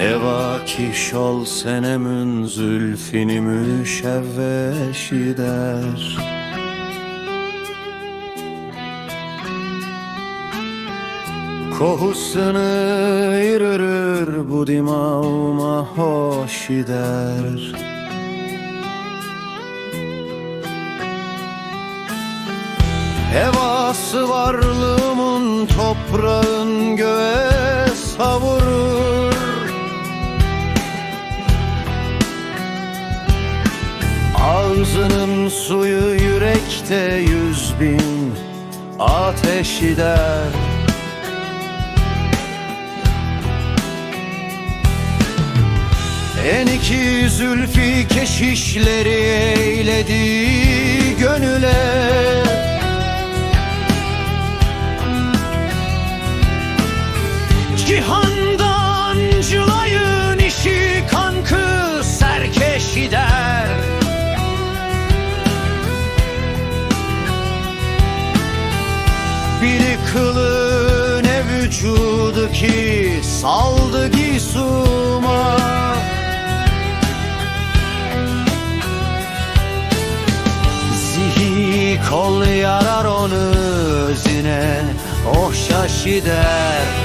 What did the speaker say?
Eva kiş ol senemün zülfini müşevveş eder. Kohusunu yürürür bu dimağıma hoş eder Hevası varlığımın toprağın Ağzının suyu yürekte yüz bin ateş eder. En iki zülfi keşişleri eyledi gönüle. Cihandan Biri kılı ne vücudu ki saldı gisuma Zihi kol yarar onu özüne Oh şaş gider